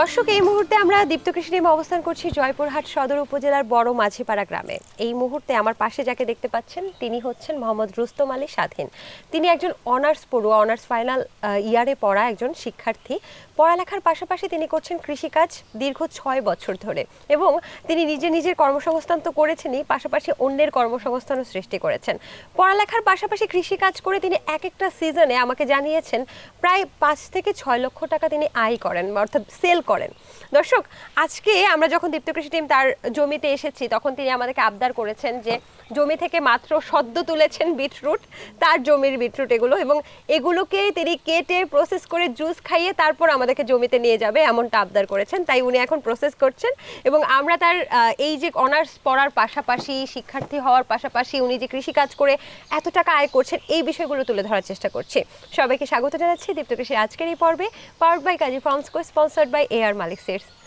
দর্শক, এই মুহূর্তে আমরা দীপ্ত কৃষি টিমে অবস্থান করছি জয়পুরহাট সদর উপজেলার বড় মাঝিপাড়া গ্রামে। এই মুহূর্তে আমার পাশে যাকে দেখতে পাচ্ছেন, তিনি হচ্ছেন মোহাম্মদ রুস্তম আলী স্বাধীন। তিনি একজন অনার্স পড়ুয়া, অনার্স ফাইনাল ইয়ারে পড়া একজন শিক্ষার্থী। পড়ালেখার পাশাপাশি তিনি করছেন কৃষিকাজ দীর্ঘ ছয় বছর ধরে এবং তিনি নিজে নিজের কর্মসংস্থান তো করেছেনই, পাশাপাশি অন্যের কর্মসংস্থানও সৃষ্টি করেছেন। পড়ালেখার পাশাপাশি কৃষিকাজ করে তিনি এক একটা সিজনে আমাকে জানিয়েছেন, প্রায় পাঁচ থেকে ছয় লক্ষ টাকা তিনি আয় করেন, অর্থাৎ সেল করেন। দর্শক, আজকে আমরা যখন দীপ্ত কৃষি টিম তার জমিতে এসেছি, তখন তিনি আমাদেরকে আবদার করেছেন যে জমি থেকে মাত্র সদ্য তুলেছেন বিটরুট। তার জমির বিটরুট এগুলো এবং এগুলোকে তিনি কেটে প্রসেস করে জুস খাইয়ে তারপর আমাদেরকে জমিতে নিয়ে যাবে এমনটা আবদার করেছেন। তাই উনি এখন প্রসেস করছেন এবং আমরা তার এই যে অনার্স পড়ার পাশাপাশি, শিক্ষার্থী হওয়ার পাশাপাশি উনি যে কৃষিকাজ করে এত টাকা আয় করছেন, এই বিষয়গুলো তুলে ধরার চেষ্টা করছি। সবাইকে স্বাগত জানাচ্ছি। দীপ্ত কৃষির আজকের এই পর্বে powered by Kazi Farms cosponsored by A R Malik sets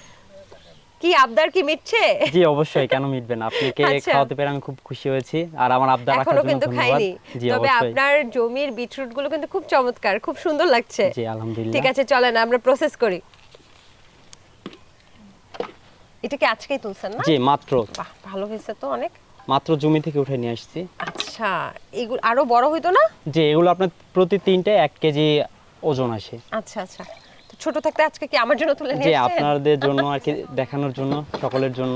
কি আবদার কি মিটছে? জি অবশ্যই কেন মিটবে না? আপনাকে আচ্ছা। খাওয়াতে পেরে আমি খুব খুশি হয়েছি আর আমার আবদার রাখার জন্য কিন্তু খাইনি। তবে আপনার জমির বিটরুটগুলো কিন্তু খুব চমৎকার খুব সুন্দর লাগছে। জি আলহামদুলিল্লাহ। ঠিক আছে চলেন আমরা প্রসেস করি। এটা কি আজকেই তুলছেন না? জি মাত্র। বাহ ভালো হয়েছে তো অনেক। মাত্র জমি থেকে উঠে নিয়ে আসছি। আচ্ছা এগুলো আরও বড় হইতো না? যে এগুলো আপনার প্রতি তিনটে এক কেজি ওজন আসে। আচ্ছা আচ্ছা। ছোট থাকতে আজকে কি আমার জন্য তুলে নিয়ে আপনাদের জন্য আর কি দেখানোর জন্য সকলের জন্য।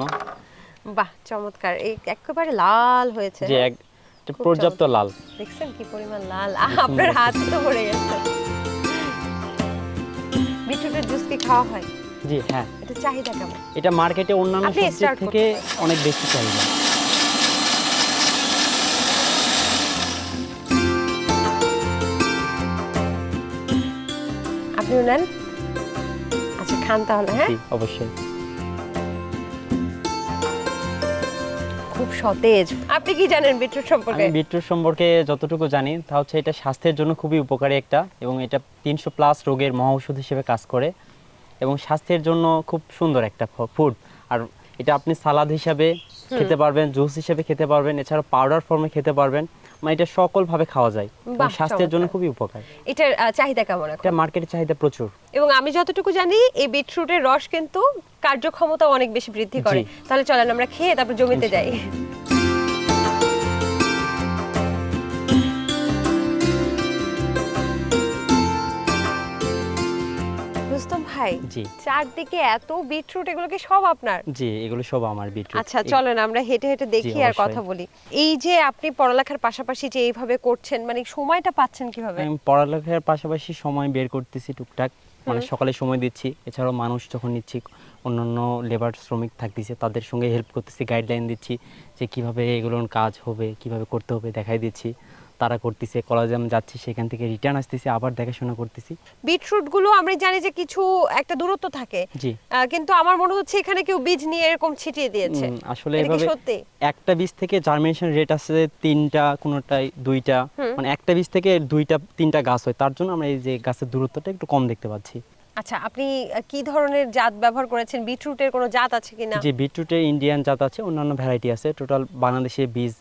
বাহ চমৎকার। এই একেবারে লাল হয়েছে। যে এক পর্যাপ্ত লাল। দেখছেন কি পরিমাণ লাল। আপনার হাত তো ভরে গেছে। বিটরুটের জুস কি খাওয়া হয়? জি হ্যাঁ। এটা চাহিদা কেমন? এটা মার্কেটে অন্যান্য সবজির থেকে অনেক বেশি চাহিদা। আপনিও নেন। খান তাহলে হ্যাঁ? অবশ্যই। খুব সতেজ। আপনি কি জানেন বিটরুট সম্পর্কে? আমি বিটরুট সম্পর্কে যতটুকু জানি তা হচ্ছে এটা স্বাস্থ্যের জন্য খুবই উপকারী একটা এবং এটা তিনশো প্লাস রোগের মহাঔষধ হিসেবে কাজ করে এবং স্বাস্থ্যের জন্য খুব সুন্দর একটা ফুড আর এটা আপনি সালাদ হিসাবে খেতে পারবেন জুস হিসেবে খেতে পারবেন এছাড়া পাউডার ফর্মে খেতে পারবেন। মানে এটা সকলভাবে খাওয়া যায়। স্বাস্থ্যের জন্য খুবই উপকার। এটার চাহিদা কেমন এটা মার্কেটে চাহিদা প্রচুর। এবং আমি যতটুকু জানি এই বিটরুটের রস কিন্তু কার্যক্ষমতা অনেক বেশি বৃদ্ধি করে। তাহলে চলেন আমরা খেয়ে তারপর জমিতে যাই। রুস্তম ভাই? জি। চারদিকে এত বিটরুট এগুলো কি সব আপনার? জি এগুলো সব আমার বিটরুট। আচ্ছা চলেন আমরা হেঁটে হেঁটে দেখি আর কথা বলি। এই যে আপনি পড়ালেখার পাশাপাশি যে এইভাবে করছেন মানে সময়টা পাচ্ছেন কীভাবে? আমি পড়ালেখার পাশাপাশি সময় বের করতেছি টুকটাক। মানে সকালে সময় দিচ্ছি। এছাড়াও মানুষ যখন নিচ্ছি অন্যান্য লেবার শ্রমিক থাকতেছে তাদের সঙ্গে হেল্প করতেছি গাইডলাইন দিচ্ছি যে কীভাবে এগুলোর কাজ হবে কীভাবে করতে হবে দেখাই দিচ্ছি। তারা করতেছে কলেজে আমি যাচ্ছি সেখান থেকে রিটার্ন আসতেছি আবার দেখাশোনা করতেছি। বিটরুটগুলো আমরা জানি যে কিছু একটা দূরত্ব থাকে। জি। কিন্তু আমার মনে হচ্ছে এখানে কেউ বীজ নিয়ে এরকম ছিটিয়ে দিয়েছে। আসলে এভাবে একটা বীজ থেকে জার্মিনেশন রেট আছে তিনটা কোনোটাই দুইটা। মানে একটা বীজ থেকে দুইটা তিনটা গাছ হয় তার জন্য আমরা এই যে গাছের দূরত্বটা একটু কম দেখতে পাচ্ছি। আচ্ছা আপনি কি ধরনের জাত ব্যবহার করেছেন? বিটরুটের কোনো জাত আছে কিনা? যে বিটরুটের ইন্ডিয়ান জাত আছে অন্যান্য ভ্যারাইটি আছে। টোটাল বাংলাদেশে বীজ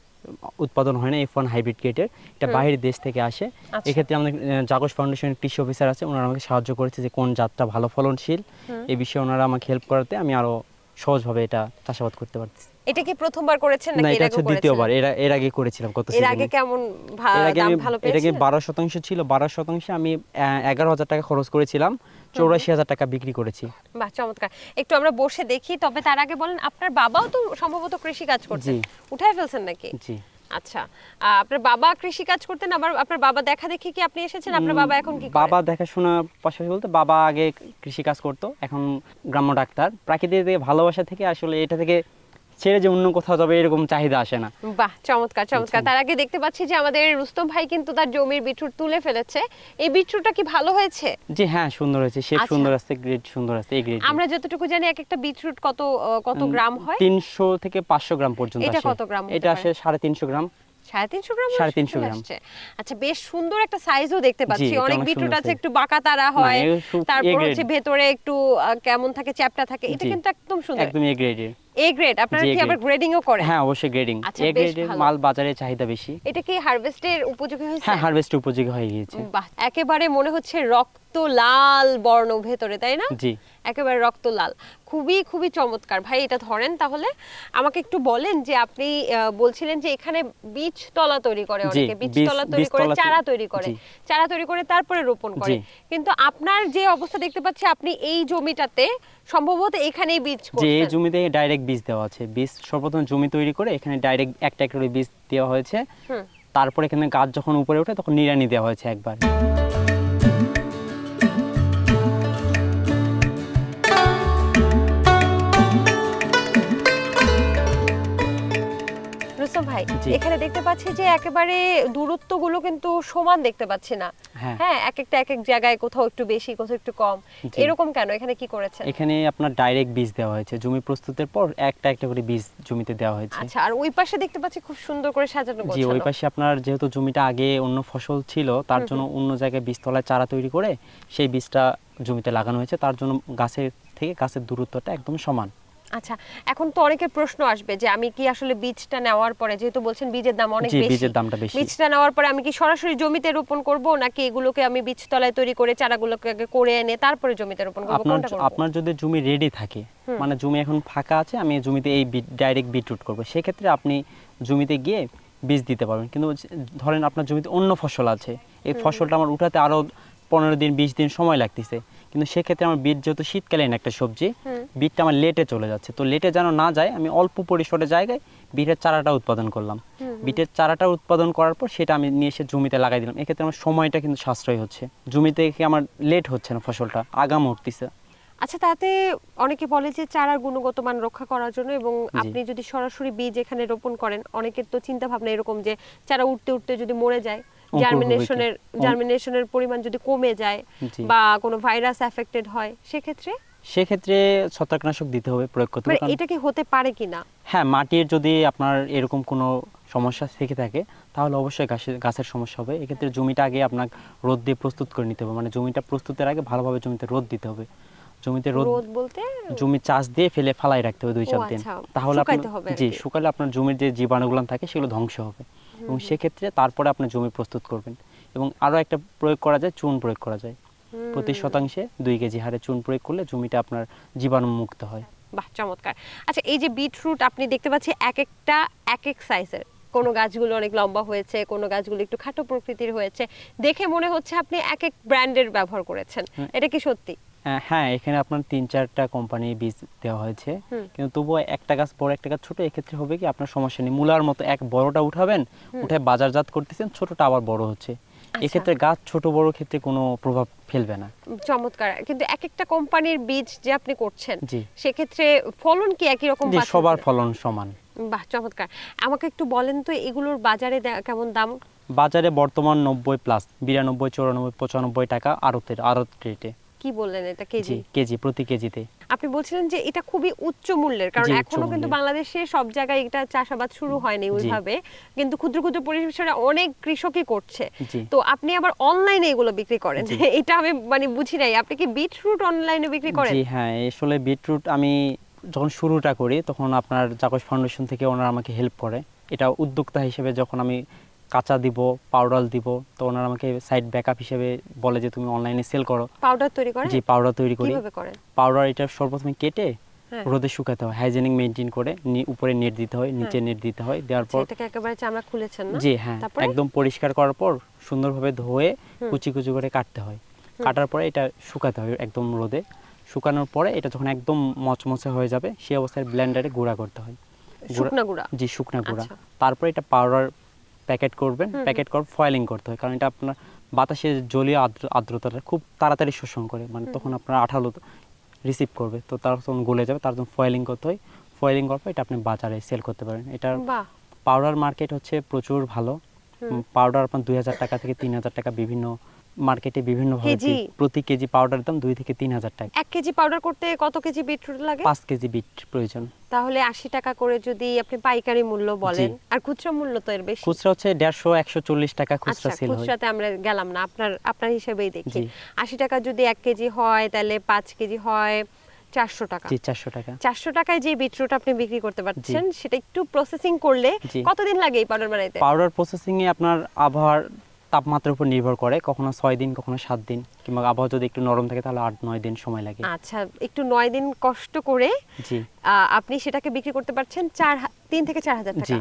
উৎপাদন হয় না এফ ওয়ান হাইব্রিড গেটের এটা বাইরের দেশ থেকে আসে। আচ্ছা। এক্ষেত্রে আমাদের জাগস ফাউন্ডেশনের কৃষি অফিসার আছে ওনারা আমাকে সাহায্য করেছে যে কোন জাতটা ভালো ফলনশীল। এই বিষয়ে ওনারা আমাকে হেল্প করাতে আমি আরও সহজভাবে এটা চাষাবাদ করতে পারছি এটা কি প্রথমবার করেছেন নাকি এর হচ্ছে দ্বিতীয়বার। এর এর আগে করেছিলাম কত এর আগে কেমন ভা- এর আগে দাম ভালো এর আগে পেয়েছেন বারো শতাংশ ছিল বারো শতাংশে আমি এগারো হাজার টাকা খরচ করেছিলাম। চৌরাশি হাজার টাকা বিক্রি করেছি। বাহ চমৎকার। একটু আমরা বসে দেখি তবে তার আগে বলেন আপনার বাবাও তো সম্ভবত কৃষি কাজ করছেন উঠায় ফেলছেন নাকি? জি। আচ্ছা আপনার বাবা কৃষি কাজ করতেন আবার আপনার বাবা দেখা দেখি কি আপনি এসেছেন? আপনার বাবা এখন কি বাবা দেখাশোনা পাশাপাশি বলতে বাবা আগে কৃষি কাজ করতো এখন গ্রাম্য ডাক্তার। প্রাকৃতিক ভালোবাসা থেকে আসলে এটা থেকে ছেড়ে যে অন্য কোথাও যাবে এরকম চাহিদা আসে না। বাহ চমৎকার চমৎকার। তার আগে দেখতে পাচ্ছি যে আমাদের রুস্তম ভাই কিন্তু তার জমির বিটরুট তুলে ফেলেছে। এই বিটরুটটা কি ভালো হয়েছে? জি হ্যাঁ সুন্দর হয়েছে। শেপ আচ্ছা। সুন্দর আছে গ্রেড সুন্দর আছে এই গ্রেড। আমরা যতটুকু জানি এক একটা বিটরুট কত কত গ্রাম হয়? তিনশো থেকে পাঁচশো গ্রাম পর্যন্ত এটা কত গ্রাম এটা? আসে সাড়ে তিনশো গ্রাম। সাড়ে তিনশো গ্রাম সাড়ে আসছে? 300 গ্রাম। আচ্ছা বেশ সুন্দর একটা সাইজও দেখতে পাচ্ছি। অনেক অনেক বিটরুট আছে একটু বাঁকা তারা হয়। এ তারপর হচ্ছে ভেতরে একটু কেমন থাকে চ্যাপটা থাকে এটা কিন্তু একদম সুন্দর। একদম এ গ্রেডের এ গ্রেড আপনারা কি আবার। গ্রেডিংও করেন? হ্যাঁ অবশ্যই গ্রেডিং আচ্ছা, এ গ্রেডের মাল বাজারে চাহিদা বেশি। এটা কি হারভেস্টের উপযোগী হয়েছে? হ্যাঁ হারভেস্ট উপযোগী হয়ে গিয়েছে। বাহ একেবারে মনে হচ্ছে রক্ত লাল বর্ণ ভেতরে তাই না? জি। একেবারে রক্ত লাল। খুবই খুবই চমৎকার। ভাই এটা ধরেন তাহলে। আমাকে একটু বলেন যে আপনি বলছিলেন যে এখানে বীজ তলা তৈরি করে অনেকে। বীজ তলা তৈরি করে চারা তৈরি করে। চারা তৈরি করে তারপরে রোপণ করে। কিন্তু আপনার যে অবস্থা দেখতে পাচ্ছি আপনি এই জমিটাতে সম্ভবত এখানেই বীজ যে জমিতে ডাইরেক্ট বীজ দেওয়া আছে। বীজ সর্বপ্রথম জমি তৈরি করে এখানে ডাইরেক্ট একটা একটা করে বীজ দেওয়া হয়েছে। তারপর এখানে গাছ যখন উপরে ওঠে তখন নিরানি দেওয়া হয়েছে একবার। রুস্তম ভাই এখানে দেখতে পাচ্ছি যে একেবারে দূরত্বগুলো কিন্তু সমান দেখতে পাচ্ছি না। হ্যাঁ। হ্যাঁ এক একটা এক এক জায়গায় কোথাও একটু বেশি কোথাও একটু কম। এরকম কেন? এখানে কি করেছেন? এখানে আপনার ডাইরেক্ট বীজ দেওয়া হয়েছে। জমি প্রস্তুতের পর একটা একটা করে বীজ জমিতে দেওয়া হয়েছে। আচ্ছা আর ওই পাশে দেখতে পাচ্ছি খুব সুন্দর করে সাজানো জি ওই পাশে আপনার যেহেতু জমিটা আগে অন্য ফসল ছিল তার জন্য অন্য জায়গায় বীজতলায় চারা তৈরি করে সেই বীজটা জমিতে লাগানো হয়েছে। তার জন্য গাছের থেকে গাছের দূরত্বটা একদম সমান। আচ্ছা এখন তো অনেকের প্রশ্ন আসবে যে আমি কি আসলে বীজটা নেওয়ার পরে যেহেতু বলছেন বীজের দাম অনেক বেশি বীজের দামটা বেশি। বীজটা নেওয়ার পরে আমি কি সরাসরি জমিতে রোপণ করব নাকি এগুলোকে আমি বীজতলায় তৈরি করে চারাগুলোকে আগে করে এনে তারপরে জমিতে রোপণ করব আপনার কোনটা করব? আপনার যদি জমি রেডি থাকে মানে জমি এখন ফাঁকা আছে আমি জমিতে এই ডাইরেক্ট বিটরুট করব সেক্ষেত্রে আপনি জমিতে গিয়ে বীজ দিতে পারবেন। কিন্তু ধরেন আপনার জমিতে অন্য ফসল আছে এই ফসলটা আমার উঠাতে আরও পনেরো দিন বিশ দিন সময় লাগতেছে কিন্তু সেক্ষেত্রে আমার বিট যেহেতু শীতকালীন একটা সবজি বিটটা আমার লেটে চলে যাচ্ছে। তো লেটে যেন না যায় আমি অল্প পরিসরে জায়গায় বিটের চারাটা উৎপাদন করলাম। বিটের চারাটা উৎপাদন করার পর সেটা আমি নিয়ে এসে জমিতে লাগাই দিলাম। এক্ষেত্রে আমার সময়টা কিন্তু সাশ্রয় হচ্ছে। জমিতে কি আমার লেট হচ্ছে না ফসলটা? আগাম উঠতেছে। আচ্ছা তাতে অনেকে বলে যে চারার গুণগত মান রক্ষা করার জন্য এবং আপনি যদি সরাসরি বীজ এখানে রোপণ করেন অনেকের তো চিন্তা ভাবনা এরকম যে চারা উঠতে উঠতে যদি মরে যায় জার্মিনেশনের জার্মিনেশনের পরিমাণ যদি কমে যায় বা কোনো ভাইরাস অ্যাফেক্টেড হয় সেক্ষেত্রে? সেক্ষেত্রে ছত্রাকনাশক দিতে হবে প্রয়োগ করতে হবে। মানে এটা কি হতে পারে কিনা হ্যাঁ মাটির যদি আপনার এরকম কোনো সমস্যা থেকে থাকে তাহলে অবশ্যই গাছের গাছের সমস্যা হবে। এক্ষেত্রে জমিটা আগে আপনার রোদ দিয়ে প্রস্তুত করে নিতে হবে। মানে জমিটা প্রস্তুতের আগে ভালোভাবে জমিতে রোদ দিতে হবে। জমিতে রোদ বলতে? জমি চাষ দিয়ে ফেলে ফালাই রাখতে হবে দুই চার দিন। আচ্ছা, তাহলে জি শুকালে আপনার জমির যে জীবাণুগুলো থাকে সেগুলো ধ্বংস হবে। এবং সেক্ষেত্রে তারপরে আপনি জমি প্রস্তুত করবেন। এবং আরও একটা প্রয়োগ করা যায় চুন প্রয়োগ করা যায়। প্রতি শতাংশে দুই কেজি হারে চুন প্রয়োগ করলে জমিটা আপনার জীবাণু মুক্ত হয়। বাহ চমৎকার। আচ্ছা এই যে বিটরুট আপনি দেখতে পাচ্ছি এক একটা এক এক সাইজের। কোনো গাছগুলো অনেক লম্বা হয়েছে কোনো গাছগুলো একটু খাটো প্রকৃতির হয়েছে। দেখে মনে হচ্ছে আপনি এক এক ব্র্যান্ডের ব্যবহার করেছেন। এটা কি সত্যি? হ্যাঁ এখানে আপনার তিন চারটা কোম্পানি বীজ দেওয়া হয়েছে। কিন্তু তবুও একটা গাছ বড় একটা গাছ ছোট এক্ষেত্রে হবে কি আপনার সমস্যা নেই। মূলার মতো এক বড়টা উঠাবেন উঠে বাজারজাত করতেছেন ছোটটা আবার বড় হচ্ছে। আচ্ছা। এক্ষেত্রে গাছ ছোট বড় ক্ষেত্রে কোনো প্রভাব ফেলবে না। চমৎকার। কিন্তু এক একটা কোম্পানির বীজ যে আপনি করছেন জি। সেক্ষেত্রে ফলন কি একই রকম সবার ফলন সমান। বাহ চমৎকার। আমাকে একটু বলেন তো এগুলোর বাজারে কেমন দাম? বাজারে বর্তমান নব্বই প্লাস বিরানব্বই চৌরানব্বই পঁচানব্বই টাকা আড়তের আড়ত রেটে কি বললেন এটা কেজি? কেজি প্রতি কেজিতে। আপনি বলছিলেন যে এটা খুবই উচ্চ মূল্যের কারণ এখনও কিন্তু বাংলাদেশে সব জায়গায় এটা চাষাবাদ শুরু হয়নি ওইভাবে। কিন্তু ক্ষুদ্র ক্ষুদ্র পরিসরে অনেক কৃষকই করছে। তো আপনি আবার অনলাইনে এগুলো বিক্রি করেন। এটা আমি মানে বুঝি নাই। আপনি কি বিটরুট অনলাইনে বিক্রি করেন? জি হ্যাঁ আসলে বিটরুট আমি যখন শুরুটা করি তখন আপনার জাকস ফাউন্ডেশন থেকে ওনারা আমাকে হেল্প করে। এটা উদ্যোক্তা হিসেবে যখন আমি কাঁচা দিব পাউডার দিব। তো ওনারা আমাকে সাইড ব্যাকআপ হিসেবে বলে যে তুমি অনলাইনে সেল করো। পাউডার তৈরি করেন জি পাউডার তৈরি করি। কীভাবে করেন পাউডার এটা সর্বপ্রথমে কেটে হ্যাঁ। রোদে শুকাতে হয়। হাইজেনিক মেনটেন করে উপরে নেট দিতে হয় নিচে নেট দিতে হয়। দেওয়ার আচ্ছা, পর এটাকে একেবারে চামড়া খুলেছেন না? জি হ্যাঁ। একদম পরিষ্কার করার পর সুন্দরভাবে ধুয়ে কুচি কুচি করে কাটতে হয়। কাটার পরে এটা শুকাতে হয় একদম রোদে। শুকানোর পরে এটা যখন একদম মচমচে হয়ে যাবে সেই অবস্থায় ব্লেন্ডারে গুঁড়া করতে হয়। শুকনা গুঁড়া? জি শুকনা গুঁড়া। আচ্ছা। তারপরে এটা পাউডার প্যাকেট করবেন প্যাকেট কর ফয়েলিং করতে হয়। কারণ এটা আপনার বাতাসে জলীয় আর্দ্র আর্দ্রতাটা খুব তাড়াতাড়ি শোষণ করে। মানে তখন আপনার আঠালো রিসিভ করবে। তো তার তখন গলে যাবে তার জন্য ফয়েলিং করতে হয়। ফয়েলিং করার পর এটা আপনি বাজারে সেল করতে পারেন। এটার পাউডার মার্কেট হচ্ছে প্রচুর ভালো। পাউডার আপনার দুই হাজার টাকা থেকে তিন হাজার টাকা বিভিন্ন মার্কেটে বিভিন্ন কেজি? প্রতি কেজি পাউডার দাম দুই থেকে তিন হাজার টাকা। এক কেজি পাউডার করতে কত কেজি বিটরুট লাগে? পাঁচ কেজি বিট প্রয়োজন। তাহলে আশি টাকা করে যদি আপনি পাইকারি মূল্য বলেন আর খুচরা মূল্য তো এর বেশি। খুচরা হচ্ছে দেড়শো একশো চল্লিশ টাকা খুচরা আচ্ছা সেল হয়। খুচরাতে আমরা গেলাম না আপনার আপনার হিসেবেই দেখি। আশি টাকা যদি এক কেজি হয় তাহলে পাঁচ কেজি হয় চারশো টাকা। জি চারশো টাকা। চারশো টাকায় যে বিটরুট আপনি বিক্রি করতে পারছেন সেটা একটু প্রসেসিং করলে কতদিন লাগে এই পাউডার বানাইতে? পাউডার প্রসেসিং এ আপনার আবহাওয়ার তাপমাত্রার উপর নির্ভর করে কখনো ছয় দিন কখনো সাত দিন কিংবা আবহাওয়া যদি একটু নরম থাকে তাহলে আট নয় দিন সময় লাগে। আচ্ছা একটু নয় দিন কষ্ট করে জি। আপনি সেটাকে বিক্রি করতে পারছেন চার তিন থেকে চার হাজার টাকা। জি।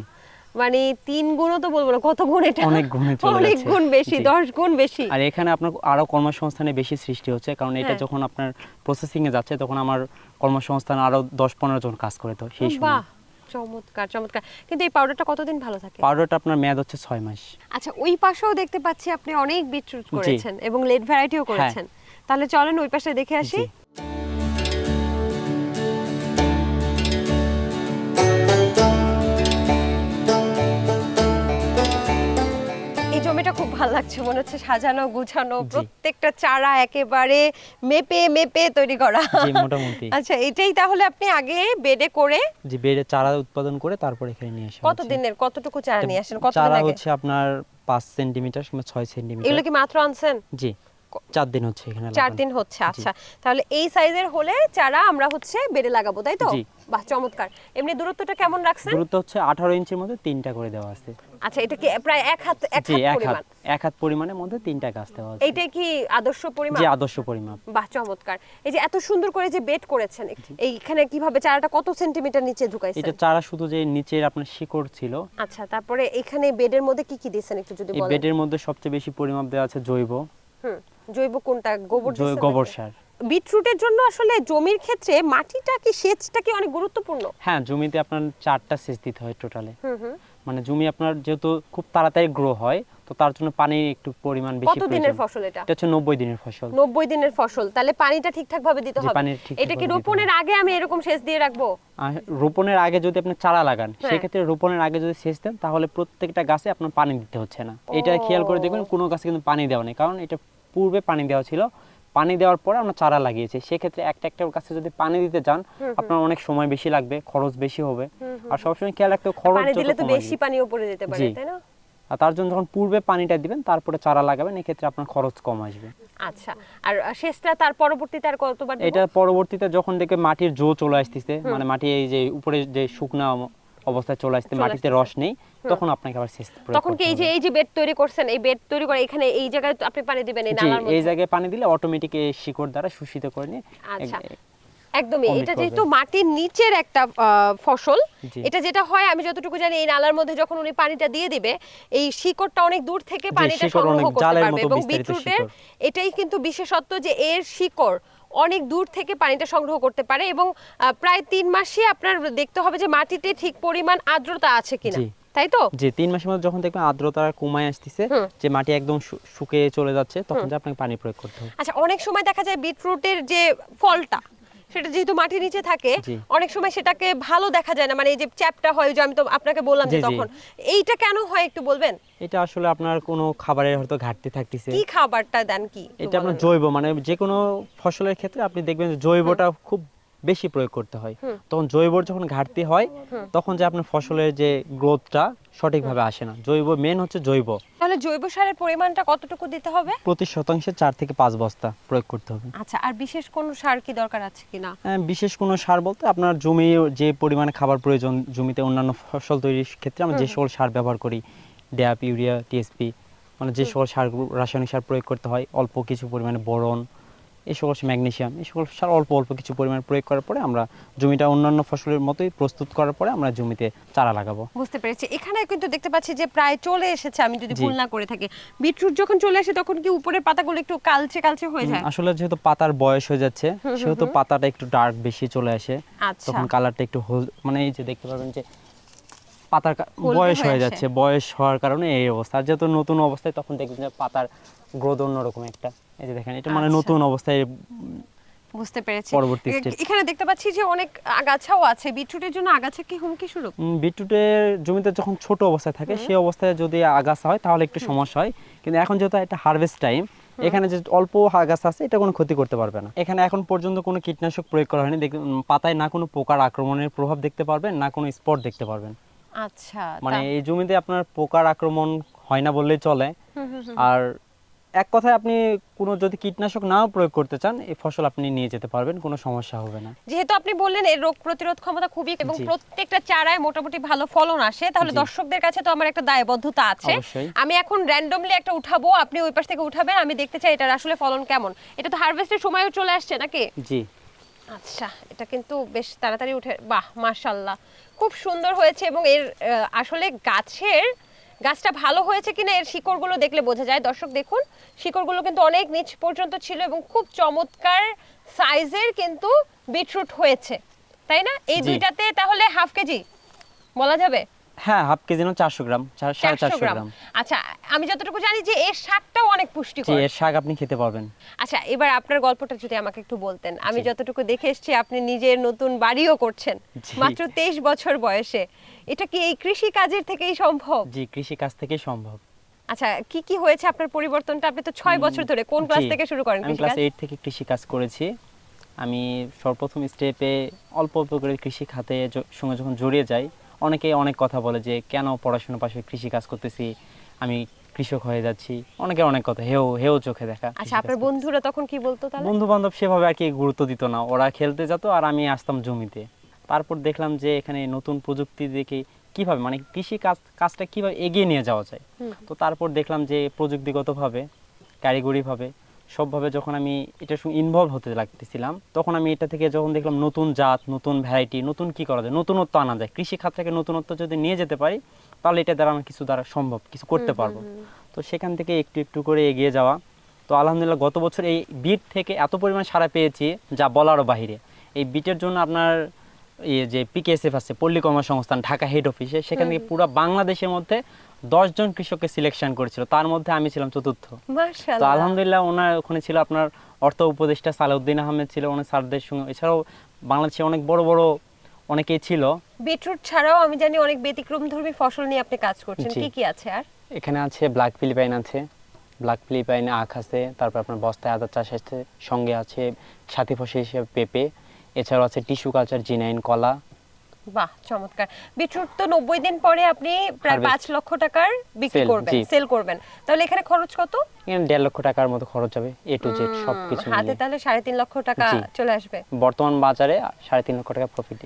মানে তিন গুণও তো বলব না কত গুণ এটা? অনেক গুণে চলে অনেক গুণ বেশি জি। দশ গুণ বেশি। আর এখানে আপনার আরও কর্মসংস্থানে বেশি সৃষ্টি হচ্ছে কারণ এটা হ্যাঁ। যখন আপনার প্রসেসিং এ যাচ্ছে তখন আমার কর্মসংস্থান আরও দশ পনেরো জন কাজ করে তো সেই সময়। চমৎকার চমৎকার। কিন্তু এই পাউডারটা কতদিন ভালো থাকে? পাউডারটা আপনার মেয়াদ হচ্ছে ছয় মাস। আচ্ছা ওই পাশেও দেখতে পাচ্ছি আপনি অনেক বিটরুট করেছেন এবং লেট ভ্যারাইটিও করেছেন। তাহলে চলেন ওই পাশে দেখে আসি। খুব ভালো লাগছে। মনে হচ্ছে সাজানো গুছানো প্রত্যেকটা চারা একেবারে মেপে মেপে তৈরি করা। মোটামুটি। আচ্ছা এটাই তাহলে আপনি আগে বেডে করে জি বেড়ে চারা উৎপাদন করে তারপর এখানে নিয়ে আসেন কত দিনের কতটুকু চারা নিয়ে আসেন কত চারা হচ্ছে আপনার পাঁচ সেন্টিমিটার কিংবা ছয় সেন্টিমিটার। এগুলো কি মাত্র আনছেন? জি। চার দিন হচ্ছে এখানে চার দিন হচ্ছে আচ্ছা। তাহলে এই সাইজের হলে চারা আমরা হচ্ছে বেডে লাগাবো তাই তো? বাহ চমৎকার। এমনি দূরত্বটা কেমন রাখছেন? দূরত্ব হচ্ছে আঠারো ইঞ্চির মধ্যে তিনটা করে দেওয়া আছে। আচ্ছা এটা কি প্রায় এক হাত এক হাত পরিমাণ? এক হাত পরিমাণের মধ্যে তিনটা গাছ দেওয়া আছে। এইটাই কি আদর্শ পরিমাণ? জি আদর্শ পরিমাপ বাহ চমৎকার। এই যে এত সুন্দর করে যে বেড করেছেন এইখানে কীভাবে চারাটা কত সেন্টিমিটার নিচে ঢুকাইছেন? এটা চারা শুধু যে নিচের আপনার শিকড় ছিল। আচ্ছা তারপরে এখানে বেডের মধ্যে কি কি দিয়েছেন একটু যদি এই বেডের মধ্যে সবচেয়ে বেশি পরিমাপ দেওয়া আছে জৈব। জৈব কোনটা? গোবর গোবর সার। বিটরুটের জন্য আসলে জমির ক্ষেত্রে মাটিটা কি সেচটা কি অনেক গুরুত্বপূর্ণ? হ্যাঁ জমিতে আপনার চারটা সেচ দিতে হয় টোটালে মানে জমি আপনার যেহেতু খুব তাড়াতাড়ি গ্রো হয় তো তার জন্য পানির একটু পরিমাণ বেশি কত দিনের ফসল এটা? এটা হচ্ছে নব্বই দিনের ফসল। নব্বই দিনের ফসল তাহলে পানিটা ঠিকঠাক ভাবে দিতে হবে। পানি এটা কি রোপণের আগে আমি এরকম সেচ দিয়ে রাখব? রোপণের আগে যদি আপনি চারা লাগান হ্যাঁ। সেক্ষেত্রে রোপণের আগে যদি সেচ দেন তাহলে প্রত্যেকটা গাছে আপনার পানি দিতে হচ্ছে না। এটা খেয়াল করে দেখবেন কোনো গাছে কিন্তু পানি দেওয়া নেই কারণ এটা পূর্বে পানি দেওয়া ছিল। পানি দেওয়ার পরে আমরা চারা লাগিয়েছি। সেক্ষেত্রে একটা একটা গাছে যদি পানি দিতে যান আপনার অনেক সময় বেশি লাগবে খরচ বেশি হবে। আর সবসময় খেয়াল রাখতে খরচ পানি দিলে তো বেশি। পানিও পড়ে যেতে পারে তাই না? আর তার জন্য যখন পূর্বে পানিটা দিবেন তারপরে চারা লাগাবেন এক্ষেত্রে আপনার খরচ কম আসবে। আচ্ছা। আর সেচটা তার পরবর্তীতে আর কতবার? এটা পরবর্তীতে যখন দেখে মাটির জো চলে আসতেছে মানে মাটি এই যে উপরে যে শুকনা অবস্থায় চলে আসছে মাটিতে রস নেই তখন আপনাকে আবার সেচ তখন কি এই যে এই যে বেড তৈরি করছেন এই বেড তৈরি করে এখানে এই জায়গায় আপনি পানি দিবেন এই নালার এই জায়গায় পানি দিলে অটোমেটিক এই শিকড় দ্বারা শোষিত করে নিয়ে আচ্ছা। একদমই এটা যেহেতু মাটির নিচের একটা ফসল এটা যেটা হয় আমি যতটুকু জানি এই নালার মধ্যে যখন উনি পানিটা দিয়ে দিবে এই শিকড়টা অনেক দূর থেকে পানিটা সংগ্রহ করতে পারবে এবং বিটরুটের এটাই কিন্তু বিশেষত্ব যে এর শিকড় অনেক দূর থেকে পানিটা সংগ্রহ করতে পারে এবং প্রায় তিন মাসে আপনার দেখতে হবে যে মাটিতে ঠিক পরিমাণ আর্দ্রতা আছে কিনা। তাই তো? যে তিন মাসের মধ্যে যখন দেখবেন আর্দ্রতা কমায় আসতেছে যে মাটি একদম শুকিয়ে চলে যাচ্ছে তখন যে আপনাকে পানি প্রয়োগ করতে হবে। আচ্ছা অনেক সময় দেখা যায় বিটরুটের যে ফলটা সেটা যেহেতু মাটির নিচে থাকে অনেক সময় সেটাকে ভালো দেখা যায় না। মানে এই যে চ্যাপটা হয় যে আমি তো আপনাকে বললাম যে। তখন এইটা কেন হয় একটু বলবেন? এটা আসলে আপনার কোনো খাবারের হয়তো ঘাটতি থাকতেছে। কি খাবারটা দেন কি এটা আপনার জৈব মানে যে কোনো ফসলের ক্ষেত্রে আপনি দেখবেন জৈবটা খুব বেশি প্রয়োগ করতে হয়। তখন জৈবর যখন ঘাটতি হয় তখন যে আপনার ফসলের যে গ্রোথটা সঠিকভাবে আসে না। জৈব মেন হচ্ছে জৈব। তাহলে জৈব সারের পরিমাণটা কতটুকু দিতে হবে? প্রতি শতাংশে চার থেকে পাঁচ বস্তা প্রয়োগ করতে হবে। আচ্ছা আর বিশেষ কোনো সার কি দরকার আছে কিনা? হ্যাঁ, বিশেষ কোনো সার বলতে আপনার জমি যে পরিমাণে খাবার প্রয়োজন জমিতে অন্যান্য ফসল তৈরির ক্ষেত্রে আমরা যে সকল সার ব্যবহার করি ড্যাপ ইউরিয়া টিএসপি মানে যে সকল সার রাসায়নিক সার প্রয়োগ করতে হয় অল্প কিছু পরিমাণে বোরন এই সকল ম্যাগনেসিয়াম এই সকল সার অল্প অল্প কিছু পরিমাণে প্রয়োগ করার পরে আমরা জমিটা অন্যান্য ফসলের মতোই প্রস্তুত করার পরে আমরা জমিতে চারা লাগাবো। বুঝতে পেরেছি। এখানে কিন্তু দেখতে পাচ্ছি যে প্রায় চলে এসেছে আমি যদি ভুল না করে থাকি। বিটরুট যখন চলে আসে তখন কি উপরের পাতাগুলো একটু কালচে কালচে হয়ে যায়? আসলে যেহেতু পাতার বয়স হয়ে যাচ্ছে সেহেতু পাতাটা একটু ডার্ক বেশি চলে আসে আচ্ছা। তখন কালারটা একটু মানে এই যে দেখতে পাবেন যে পাতার বয়স হয়ে হয়ে যাচ্ছে বয়স হওয়ার কারণে এই অবস্থা। আর যেহেতু নতুন অবস্থায় তখন দেখবেন যে পাতার গ্রোথ অন্যরকম একটা। এই যে দেখেন এটা মানে আচ্ছা। নতুন অবস্থায় বুঝতে পেরেছি। পরবর্তী এখানে দেখতে পাচ্ছি যে অনেক আগাছাও আছে। বিটরুটের জন্য আগাছা কি হুমকি স্বরূপ? বিটরুটের জমিতে যখন ছোট অবস্থায় থাকে সেই অবস্থায় যদি আগাছা হয় তাহলে একটু সমস্যা হয়। কিন্তু এখন যেহেতু একটা হারভেস্ট টাইম এখানে যে অল্প আগাছা আছে এটা কোনো ক্ষতি করতে পারবে না। এখানে এখন পর্যন্ত কোনো কীটনাশক প্রয়োগ করা হয়নি। পাতায় না কোনো পোকার আক্রমণের প্রভাব দেখতে পারবেন না কোনো স্পট দেখতে পারবেন। আচ্ছা মানে এই জমিতে আপনার পোকার আক্রমণ হয় না বললেই চলে। আর এক কথায় আপনি কোনো যদি কীটনাশক নাও প্রয়োগ করতে চান এই ফসল আপনি নিয়ে যেতে পারবেন কোনো সমস্যা হবে না। যেহেতু আপনি বললেন এর রোগ প্রতিরোধ ক্ষমতা খুবই এবং প্রত্যেকটা চারায় মোটামুটি ভালো ফলন আসে তাহলে দর্শকদের কাছে তো আমার একটা দায়বদ্ধতা আছে। আমি এখন র্যান্ডমলি একটা উঠাবো আপনি ওই পাশ থেকে উঠাবেন আমি দেখতে চাই এটার আসলে ফলন কেমন। এটা তো হারভেস্টের সময়ও চলে আসছে নাকি? জি। আচ্ছা এটা কিন্তু বেশ তাড়াতাড়ি উঠে বাহ মাশাল্লাহ খুব সুন্দর হয়েছে এবং এর আসলে গাছের গাছটা ভালো হয়েছে কিনা এর শিকড়গুলো দেখলে বোঝা যায়। দর্শক দেখুন শিকড়গুলো কিন্তু অনেক নিচ পর্যন্ত ছিল এবং খুব চমৎকার সাইজের কিন্তু বিটরুট হয়েছে। তাই না? এই দুইটাতে তাহলে হাফ কেজি বলা যাবে? হ্যাঁ হাফ কেজি না চারশো গ্রাম সাড়ে চারশো গ্রাম। আচ্ছা আমি যতটুকু জানি যে এর শাকটাও অনেক পুষ্টিকর। এর শাক আপনি খেতে পারবেন। আচ্ছা এবার আপনার গল্পটা যদি আমাকে একটু বলতেন আমি যতটুকু দেখে এসেছি আপনি নিজের নতুন বাড়িও করছেন মাত্র তেইশ বছর বয়সে। এটা কি এই কৃষি কাজের থেকেই সম্ভব? জি কৃষি কাজ থেকেই সম্ভব। আচ্ছা কি কি হয়েছে আপনার পরিবর্তনটা? আপনি তো ছয় বছর ধরে কোন ক্লাস থেকে শুরু করেন আমি কৃষি ক্লাস কাজ এইট থেকে কৃষি কাজ করেছি। আমি সর্বপ্রথম স্টেপে অল্প অল্প করে কৃষি খাতে সঙ্গে যখন জড়িয়ে যাই অনেকে অনেক কথা বলে যে কেন পড়াশোনার পাশে কৃষি কাজ করতেছি? আমি কৃষক হয়ে যাচ্ছি। অনেকে অনেক কথা হেও হেও চোখে দেখা। আচ্ছা আপনার বন্ধুরা তখন কি বলতো তাহলে? বন্ধু বান্ধব সেভাবে আর কি গুরুত্ব দিত না। ওরা খেলতে যেত আর আমি আসতাম জমিতে। তারপর দেখলাম যে এখানে নতুন প্রযুক্তি দেখে কীভাবে মানে কৃষি কাজ কাজটা কীভাবে এগিয়ে নিয়ে যাওয়া যায়। তো তারপর দেখলাম যে প্রযুক্তিগতভাবে কারিগরিভাবে সবভাবে যখন আমি এটার সঙ্গে ইনভলভ হতে লাগতেছিলাম তখন আমি এটা থেকে যখন দেখলাম নতুন জাত নতুন ভ্যারাইটি নতুন কি করা যায় নতুনত্ব আনা যায় কৃষি খাত থেকে নতুনত্ব যদি নিয়ে যেতে পারি তাহলে এটা দ্বারা আমার কিছু দ্বারা সম্ভব কিছু করতে পারব। তো সেখান থেকে একটু একটু করে এগিয়ে যাওয়া। তো আলহামদুলিল্লাহ গত বছর এই বিট থেকে এত পরিমাণ সাড়া পেয়েছি যা বলারও বাহিরে। এই বিটের জন্য আপনার এই যে পিকেএসএফ আছে পল্লী কর্মসংস্থান ঢাকা হেড অফিসে সেখান থেকে পুরো বাংলাদেশের মধ্যে দশজন কৃষককে সিলেকশন করেছিল তার মধ্যে আমি ছিলাম চতুর্থ। তো আলহামদুলিল্লাহ ওনার ওখানে ছিল আপনার অর্থ উপদেষ্টা সালাউদ্দিন আহমেদ ছিল ওনার স্যারদের সঙ্গে এছাড়াও বাংলাদেশে অনেক বড় বড় অনেকেই ছিল। বিটরুট ছাড়াও আমি জানি অনেক ব্যতিক্রমধর্মী ফসল নিয়ে আপনি কাজ করছেন। কি কি আছে আর? এখানে আছে ব্ল্যাক ফিলিপাইন আছে ব্ল্যাক ফিলিপাইন আখ আছে তারপর আপনার বস্তায় আদা চাষ আছে সঙ্গে আছে সাথী ফসল হিসেবে পেঁপে এছাড়াও আছে টিস্যু কালচার জিনাইন কলা বাহ চমৎকার। বিটরুট তো নব্বই দিন পরে আপনি প্রায়. পাঁচ লক্ষ টাকার বিক্রি করবেন সেল করবেন। তাহলে এখানে খরচ কত? এখানে লক্ষ টাকার মতো খরচ হবে এ টু জেড হাতে তাহলে সাড়ে তিন লক্ষ টাকা চলে আসবে। বর্তমান বাজারে সাড়ে তিন লক্ষ টাকা প্রফিট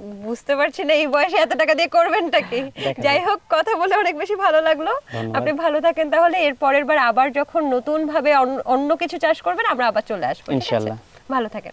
বুঝতে পারছি না এই বয়সে এত টাকা দিয়ে করবেনটা কি? যাই হোক কথা বলে অনেক বেশি ভালো লাগল। আপনি ভালো থাকেন তাহলে এর পরের বার আবার যখন নতুন ভাবে অন্য- কিছু চাষ করবেন আমরা আবার চলে আসব ইনশাল্লাহ। ভালো থাকেন।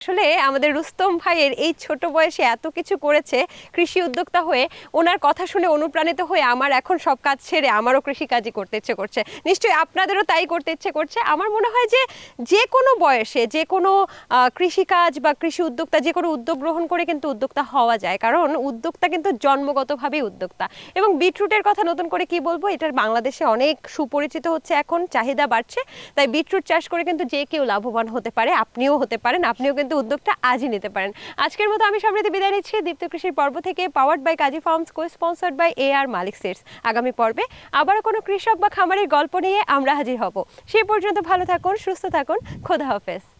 আসলে আমাদের রুস্তম ভাইয়ের এই ছোট বয়সে এত কিছু করেছে, কৃষি উদ্যোক্তা হয়ে ওনার কথা শুনে অনুপ্রাণিত হয়ে আমার এখন সব কাজ ছেড়ে আমারও কৃষি কাজই করতে ইচ্ছে করছে। নিশ্চয়ই আপনাদেরও তাই করতে ইচ্ছে করছে। আমার মনে হয় যে যে কোনো বয়সে যে কোনো কৃষি কাজ বা কৃষি উদ্যোক্তা যে কোনো উদ্যোগ গ্রহণ করে কিন্তু উদ্যোক্তা হওয়া যায়। কারণ উদ্যোক্তা কিন্তু জন্মগতভাবেই উদ্যোক্তা। এবং বিটরুটের কথা নতুন করে কি বলব? এটার বাংলাদেশে অনেক সুপরিচিত হচ্ছে এখন, চাহিদা বাড়ছে। তাই বিটরুট চাষ করে কিন্তু যে কেউ লাভবান হতে পারে, আপনিও হতে পারেন, আপনিও কিন্তু উদ্যোগটা আজই নিতে পারেন। আজকের মতো আমি সমৃদ্ধি বিদায় নিচ্ছি। দীপ্ত কৃষির পর্ব থেকে powered by Kazi Farms cosponsored by A R Malik sets আগামী পর্বে আবারও কোনো কৃষক বা খামারের গল্প নিয়ে আমরা হাজির হব। সে পর্যন্ত ভালো থাকুন, সুস্থ থাকুন। খোদা হাফেজ।